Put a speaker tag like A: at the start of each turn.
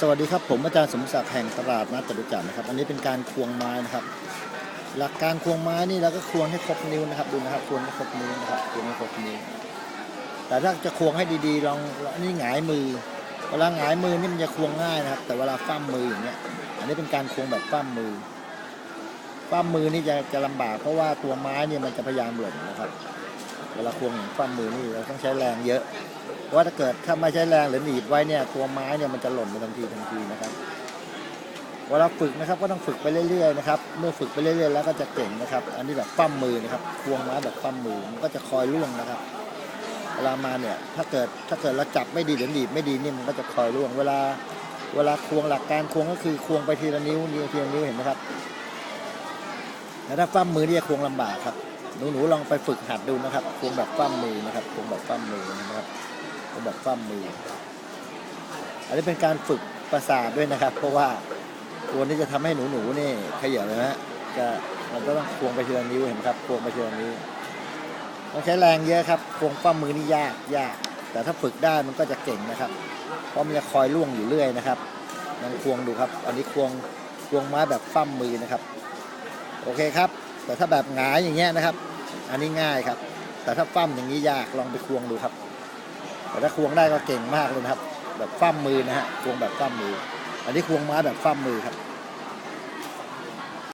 A: สวัสดีครับผมอาจารย์สมศักดิ์แห่งตลาดนัดจตุจักรนะครับอันนี้เป็นการควงไม้นะครับ หลักการควงไม้นี่เราก็ควงให้ครบนิ้วนะครับดูนะครับควงให้ครบนิ้วนะครับควงให้ครบนิ้วแต่ถ้าจะควงให้ดีๆลองอันนี้หงายมือ เวลาหงายมือนี่มันจะควงง่ายนะครับ แต่เวลาฟ้ามมืออย่างเงี้ยอันนี้เป็นการควงแบบฟ้ามมือฟ้ามมือนี่จะจะลำบากเพราะว่าตัวไม้เนี่ยมันจะพยายามหล่นนะครับ เวลาควงอย่างฟ้ามมือนี่เราต้องใช้แรงเยอะ เพราะว่าถ้าเกิดถ้าไม่ใช้แรงหรือหนีบไว้เนี่ยตัวไม้เนี่ยมันจะหล่นไปทันทีทันทีนะครับเวลาฝึกนะครับก็ต้องฝึกไปเรื่อยๆนะครับเมื่อฝึกไปเรื่อยๆแล้วก็จะเก่งนะครับ อันนี้แบบปั้มมือนะครับควงไม้แบบปั้มมือมันก็จะคอยล่วงนะครับเวลามาเนี่ยถ้าเกิดถ้าเกิดเราจับไม่ดีหรือหนีบไม่ดีนี่มันก็จะคอยล่วง เวลาเวลาควงหลักการควงก็คือควงไปทีละนิ้วนิ้วทีละนิ้วเห็นไหมครับแต่ถ้าปั้มมือเนี่จะควงลำบากครับหนูหนูๆลองไปฝึกหัดดูนะครับควงแบบปั้มมือนะครับควงแบบปั้มมือนะครับ ผมแบบฟ้ามมือ อันนี้เป็นการฝึกประสาทด้วยนะครับ เพราะว่าตัวนี้จะทำให้หนูหนูๆนี่ขยับเลยนะฮะจะมันก็ต้องควงไปทีละนิ้วเห็นไหมครับควงไปทีละนิ้วต้องใช้แรงเยอะครับควงฟ้ามมือนี่ยากยาก แต่ถ้าฝึกได้มันก็จะเก่งนะครับ เพราะมันจะคอยล่วงอยู่เรื่อยนะครับลองควงดูครับ อันนี้ควงควงไม้แบบฟ้ามมือนะครับ โอเคครับ แต่ถ้าแบบหงายอย่างเงี้ยนะครับ อันนี้ง่ายครับ แต่ถ้าฟ้ามอย่างนี้ยากลองไปควงดูครับ แต่ถ้าควงได้ก็เก่งมากเลยนะครับ แบบฟ้ามมือนะฮะควงแบบฟ้ามมือ อันนี้ควงไม้แบบฟ้ามมือครับ